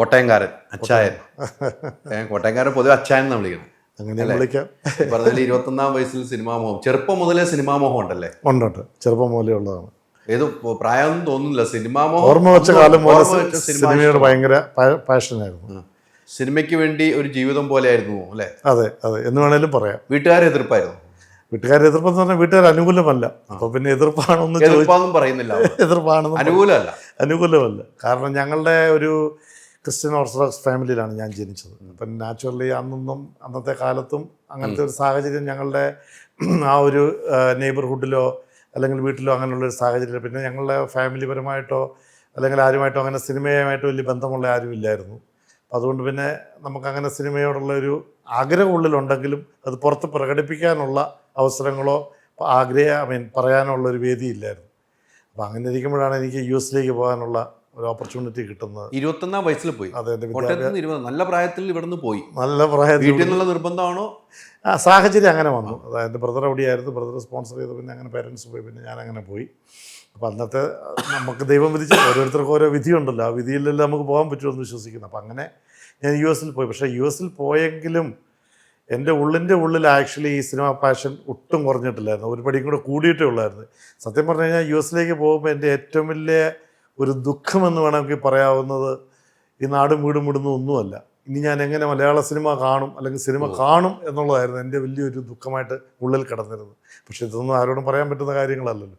കോട്ടയംകാരൻ അച്ചായൻ. കോട്ടയംകാരൻ പൊതുവെ അച്ചായൻ എന്നാണ് വിളിക്കുന്നത് അങ്ങനെ വിളിക്കാം. പറഞ്ഞാൽ ഇരുപത്തൊന്നാം വയസ്സിൽ സിനിമാ മോഹം ചെറുപ്പം മുതലേ സിനിമാ മോഹം ഉണ്ടല്ലേ? ഉണ്ടുണ്ട്. ചെറുപ്പം മുതലേ ഉള്ളതാണ്. ഏത് പ്രായം തോന്നുന്നില്ല. സിനിമാ മോഹം ഓർമ്മ വെച്ച കാലം സിനിമയോട് ഭയങ്കര പാഷനായിരുന്നു സിനിമയ്ക്ക് വേണ്ടി ഒരു ജീവിതം പോലെ ആയിരുന്നു അല്ലെ? അതെ അതെ. എന്ന് വേണേലും പറയാം. വീട്ടുകാരെ എതിർപ്പായിരുന്നു? വീട്ടുകാരെ എതിർപ്പെന്ന് പറഞ്ഞാൽ വീട്ടുകാർ അനുകൂലമല്ല. അപ്പൊ പിന്നെ എതിർപ്പാണെന്ന് പറയുന്നില്ല. എതിർപ്പാണെന്ന് അനുകൂലമല്ല. അനുകൂലമല്ല. കാരണം ഞങ്ങളുടെ ഒരു ക്രിസ്ത്യൻ ഓർത്തഡോക്സ് ഫാമിലിയിലാണ് ഞാൻ ജനിച്ചത്. അപ്പം നാച്ചുറലി അന്നൊന്നും അന്നത്തെ കാലത്തും അങ്ങനത്തെ ഒരു സാഹചര്യം ഞങ്ങളുടെ ആ ഒരു നെയ്ബർഹുഡിലോ അല്ലെങ്കിൽ വീട്ടിലോ അങ്ങനെയുള്ള ഒരു സാഹചര്യം പിന്നെ ഞങ്ങളുടെ ഫാമിലി പരമായിട്ടോ അല്ലെങ്കിൽ ആരുമായിട്ടോ അങ്ങനെ സിനിമയുമായിട്ടോ വലിയ ബന്ധമുള്ള ആരും ഇല്ലായിരുന്നു. അതുകൊണ്ട് പിന്നെ നമുക്കങ്ങനെ സിനിമയോടുള്ള ഒരു ആഗ്രഹം ഉള്ളിലുണ്ടെങ്കിലും അത് പുറത്ത് പ്രകടിപ്പിക്കാനുള്ള അവസരങ്ങളോ ആഗ്രഹ ഐ മീൻ പറയാനുള്ള ഒരു വേദിയില്ലായിരുന്നു അപ്പോൾ അങ്ങനെ ഇരിക്കുമ്പോഴാണ് എനിക്ക് യു എസിലേക്ക് പോകാനുള്ള ഒരു ഓപ്പർച്യൂണിറ്റി കിട്ടുന്നത് ഇരുപത്തൊന്നാം വയസ്സിൽ പോയി. അതെ കോട്ടയത്ത് ഇരുപത് നല്ല പ്രായത്തിൽ ഇവിടുന്ന് പോയി. നല്ല പ്രായത്തിൽ വീട്ടിൽ നിന്നുള്ള നിർബന്ധമാണോ? ആ സാഹചര്യം അങ്ങനെ വന്നു. അതായത് ബ്രദർ അവിടെയായിരുന്നു ബ്രദർ സ്പോൺസർ ചെയ്ത്. പിന്നെ അങ്ങനെ പേരൻസ് പോയി. പിന്നെ ഞാൻ അങ്ങനെ പോയി. അപ്പോൾ അന്നത്തെ നമുക്ക് ദൈവം വിധിച്ച ഓരോരുത്തർക്കും ഓരോ വിധിയുണ്ടല്ലോ. ആ വിധിയിലെല്ലാം നമുക്ക് പോകാൻ പറ്റുമെന്ന് വിശ്വസിക്കുന്നു. അപ്പം അങ്ങനെ ഞാൻ യു എസിൽ പോയി. പക്ഷേ യു എസിൽ പോയെങ്കിലും എന്റെ ഉള്ളിന്റെ ഉള്ളിൽ ആക്ച്വലി ഈ സിനിമ പാഷൻ ഒട്ടും കുറഞ്ഞിട്ടില്ലായിരുന്നു. ഒരു പടിയും കൂടെ കൂടിയിട്ടേ ഉള്ളായിരുന്നു. സത്യം പറഞ്ഞു കഴിഞ്ഞാൽ യു എസിലേക്ക് പോകുമ്പോൾ എന്റെ ഏറ്റവും വലിയ ഒരു ദുഃഖമെന്ന് വേണമെങ്കിൽ പറയാവുന്നത് ഈ നാടും വീടും വിടുന്ന ഒന്നുമല്ല. ഇനി ഞാൻ എങ്ങനെ മലയാള സിനിമ കാണും അല്ലെങ്കിൽ സിനിമ കാണും എന്നുള്ളതായിരുന്നു എന്റെ വലിയൊരു ദുഃഖമായിട്ട് ഉള്ളിൽ കിടന്നിരുന്നത്. പക്ഷെ ഇതൊന്നും ആരോടും പറയാൻ പറ്റുന്ന കാര്യങ്ങളല്ലല്ലോ.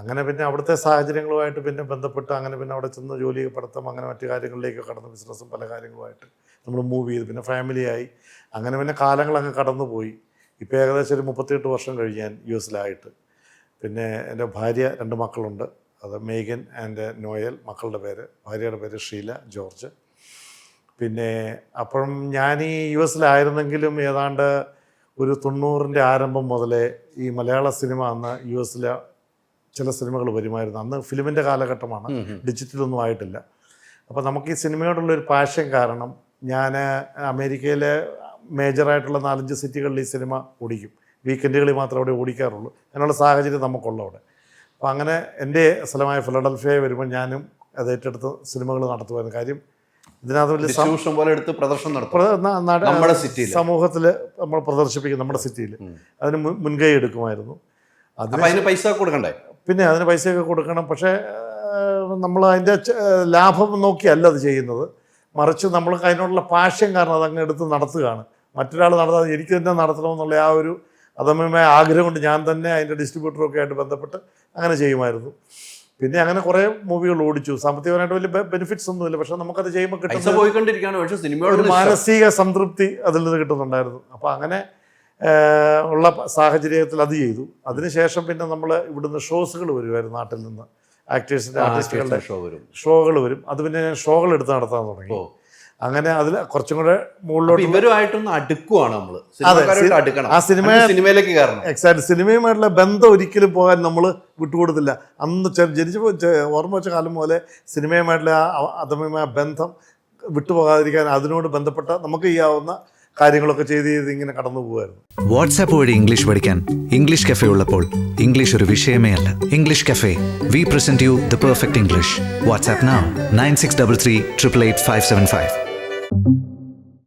അങ്ങനെ പിന്നെ അവിടുത്തെ സാഹചര്യങ്ങളുമായിട്ട് പിന്നെ ബന്ധപ്പെട്ട് അങ്ങനെ പിന്നെ അവിടെ ചെന്ന് ജോലി പഠിത്തം അങ്ങനെ മറ്റു കാര്യങ്ങളിലേക്ക് കടന്ന് ബിസിനസ്സും പല കാര്യങ്ങളുമായിട്ട് നമ്മൾ മൂവ് ചെയ്ത്. പിന്നെ ഫാമിലിയായി അങ്ങനെ പിന്നെ കാലങ്ങളങ്ങ് കടന്നു പോയി ഇപ്പോൾ ഏകദേശം ഒരു മുപ്പത്തിയെട്ട് വർഷം കഴിഞ്ഞ് ഞാൻ യു എസിലായിട്ട്. പിന്നെ എന്റെ ഭാര്യ രണ്ട് മക്കളുണ്ട്. അത് മേഗൻ ആൻഡ് നോയൽ മക്കളുടെ പേര് ഭാര്യയുടെ പേര് ഷീല ജോർജ്. പിന്നെ അപ്പം ഞാൻ ഈ യു എസിലായിരുന്നെങ്കിലും ഏതാണ്ട് ഒരു തൊണ്ണൂറിന്റെ ആരംഭം മുതലേ ഈ മലയാള സിനിമ അന്ന് യു എസിലെ ചില സിനിമകൾ വരുമായിരുന്നു. അന്ന് ഫിലിമിന്റെ കാലഘട്ടമാണ്. ഡിജിറ്റലൊന്നും ആയിട്ടില്ല. അപ്പോൾ നമുക്ക് ഈ സിനിമയോടുള്ള ഒരു പാഷൻ കാരണം ഞാൻ അമേരിക്കയിലെ മേജറായിട്ടുള്ള നാലഞ്ച് സിറ്റികളിൽ ഈ സിനിമ ഓടിക്കും. വീക്കെൻഡുകളിൽ മാത്രമേ അവിടെ ഓടിക്കാറുള്ളൂ. അതിനുള്ള സാഹചര്യം നമുക്കുള്ള അവിടെ അപ്പോൾ അങ്ങനെ എന്റെ സ്ഥലമായ ഫിലഡൽഫിയ വരുമ്പോൾ ഞാനും അത് ഏറ്റെടുത്ത് സിനിമകൾ നടത്തുമായിരുന്നു കാര്യം. ഇതിനകത്ത് വലിയ ഡിസ്ട്രിബ്യൂഷൻ പോലെ എടുത്ത് പ്രദർശനം നടത്തും. നമ്മുടെ സിറ്റിയിൽ. സമൂഹത്തിൽ നമ്മൾ പ്രദർശിപ്പിക്കും നമ്മുടെ സിറ്റിയിൽ. അതിന് മുൻ- മുൻകൈ എടുക്കുമായിരുന്നു. അതിന് അപ്പൊ അതിന് പൈസ കൊടുക്കണ്ടേ? പിന്നെ അതിന് പൈസയൊക്കെ കൊടുക്കണം. പക്ഷേ നമ്മൾ അതിന്റെ ലാഭം നോക്കിയല്ല അത് ചെയ്യുന്നത്. മറിച്ച് നമ്മൾക്ക് അതിനോടുള്ള പാഷ്യം കാരണം അതങ്ങ് എടുത്ത് നടത്തുകയാണ്. മറ്റൊരാൾ നടത്താതെ എനിക്ക് തന്നെ നടത്തണമെന്നുള്ള ആ ഒരു അതമ്യമായ ആഗ്രഹം കൊണ്ട് ഞാൻ തന്നെ അതിന്റെ ഡിസ്ട്രിബ്യൂട്ടറൊക്കെ ആയിട്ട് ബന്ധപ്പെട്ട് അങ്ങനെ ചെയ്യുമായിരുന്നു. പിന്നെ അങ്ങനെ കുറേ മൂവികൾ ഓടിച്ചു. സാമ്പത്തികമായിട്ട് വലിയ ബെനിഫിറ്റ്സ് ഒന്നുമില്ല പക്ഷെ നമുക്കത് ചെയ്യുമ്പോൾ കിട്ടും കിട്ടുന്ന ഒരു മാനസിക സംതൃപ്തി അതിൽ നിന്ന് കിട്ടുന്നുണ്ടായിരുന്നു. അപ്പോൾ അങ്ങനെ ഉള്ള സാഹചര്യത്തിൽ അത് ചെയ്തു. അതിനുശേഷം പിന്നെ നമ്മൾ ഇവിടുന്ന് ഷോസുകൾ വരുമായിരുന്നു നാട്ടിൽ നിന്ന്. ആക്ടേഴ്സിന്റെ ആർട്ടിസ്റ്റുകളുടെ ഷോ വരും. ഷോകൾ വരും. അത് പിന്നെ ഞാൻ ഷോകൾ എടുത്ത് നടത്താൻ തുടങ്ങി. അങ്ങനെ അതിൽ കുറച്ചും കൂടെ മുകളിലോട്ട് ഇവരുമായിട്ടൊന്ന് അടുക്കുവാണ് അടുക്കണം. ആ സിനിമ സിനിമയിലേക്ക് കയറണം. എക്സാക്ട്. സിനിമയുമായിട്ടുള്ള ബന്ധം ഒരിക്കലും പോകാൻ നമ്മൾ വിട്ടുകൊടുത്തില്ല. അന്ന് ജനിച്ചപ്പോൾ ഓർമ്മ വെച്ച കാലം പോലെ സിനിമയുമായിട്ടുള്ള ആ അതമ്യമായ ബന്ധം വിട്ടുപോകാതിരിക്കാൻ അതിനോട് ബന്ധപ്പെട്ട നമുക്ക് ചെയ്യാവുന്ന കാര്യങ്ങളൊക്കെ ചെയ്ത് ചെയ്ത് ഇങ്ങനെ കടന്നു പോകുമായിരുന്നു വാട്സാപ്പ് വഴി ഇംഗ്ലീഷ് പഠിക്കാൻ ഇംഗ്ലീഷ് കഫേ ഉള്ളപ്പോൾ ഇംഗ്ലീഷ് ഒരു വിഷയമേ അല്ല. English cafe. We present you the perfect English WhatsApp nine six double three triple eight five seven five